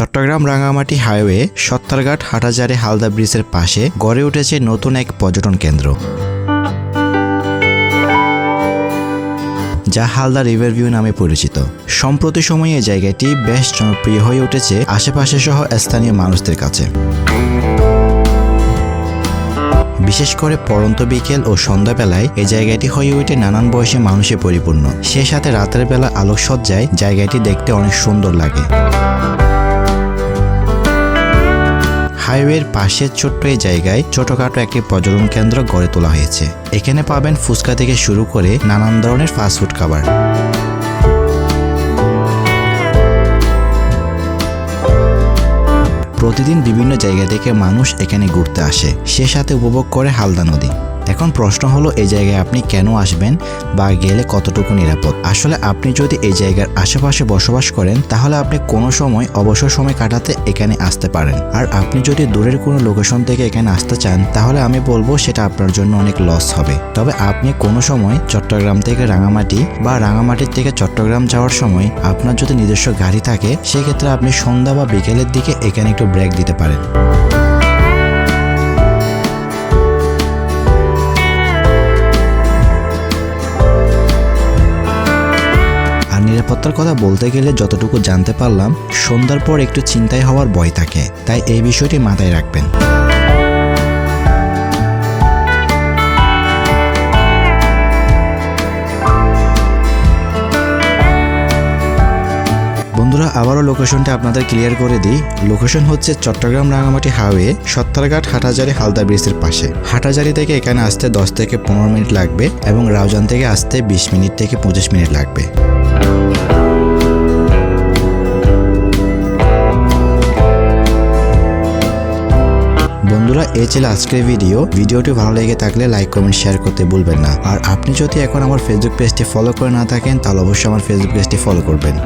Chittagong Rangamati highway Sattarghat হাটাজারে Halda ব্রিজের পাশে গড়ে উঠেছে নতুন এক পর্যটন কেন্দ্র। যা হালদা রিভার ভিউ নামে পরিচিত। সম্প্রতি সময়ে এই জায়গাটি বেশ জনপ্রিয় হয়ে উঠেছে আশেপাশে সহ স্থানীয় মানুষদের কাছে। বিশেষ করে পরন্ত বিকেল ও সন্ধ্যাবেলায় এই জায়গাটি হয়ে ওঠে নানান বয়সী মানুষে পরিপূর্ণ। সে সাথে রাতের বেলা আলোকসজ্জায় জায়গাটি দেখতে অনেক সুন্দর লাগে। হাইওয়ের পাশের ছোট্ট এই জায়গায় ছোটখাটো একটি পর্যটন কেন্দ্র গড়ে তোলা হয়েছে। এখানে পাবেন ফুচকা থেকে শুরু করে নানান ধরনের ফাস্টফুড খাবার। প্রতিদিন বিভিন্ন জায়গা থেকে মানুষ এখানে ঘুরতে আসে। সে সাথে উপভোগ করে হালদা নদী। এখন প্রশ্ন হলো, এই জায়গায় আপনি কেন আসবেন বা গেলে কতটুকু নিরাপদ? আসলে আপনি যদি এই জায়গার আশেপাশে বসবাস করেন, তাহলে আপনি কোনো সময় অবসর সময় কাটাতে এখানে আসতে পারেন। আর আপনি যদি দূরের কোনো লোকেশন থেকে এখানে আসতে চান, তাহলে আমি বলব সেটা আপনার জন্য অনেক লস হবে। তবে আপনি কোনো সময় চট্টগ্রাম থেকে রাঙামাটি বা রাঙামাটির থেকে চট্টগ্রাম যাওয়ার সময় আপনার যদি নিজস্ব গাড়ি থাকে, সেক্ষেত্রে আপনি সন্ধ্যা বা বিকেলের দিকে এখানে একটু ব্রেক দিতে পারেন। নিরাপত্তার কথা বলতে গেলে যতটুকু জানতে পারলাম, সন্ধ্যার পর একটু চিন্তায় হওয়ার ভয় থাকে, তাই এই বিষয়টি মাথায় রাখবেন। বন্ধুরা, আবারও লোকেশনটা আপনাদের ক্লিয়ার করে দিই। লোকেশন হচ্ছে চট্টগ্রাম রাঙামাটি হাইওয়ে সত্তরঘাট হাটাজারি হালদা ব্রিজের পাশে। হাটাজারি থেকে এখানে আসতে দশ থেকে পনেরো মিনিট লাগবে এবং রাউজান থেকে আসতে বিশ মিনিট থেকে পঁচিশ মিনিট লাগবে। বন্ধুরা, এই ছিল আজকের ভিডিও ভিডিওটি ভালো লেগে থাকলে লাইক কমেন্ট শেয়ার করতে ভুলবেন না। আর আপনি যদি এখন আমার ফেসবুক পেজটি ফলো করে না থাকেন, তাহলে অবশ্যই আমার ফেসবুক পেজটি ফলো করবেন।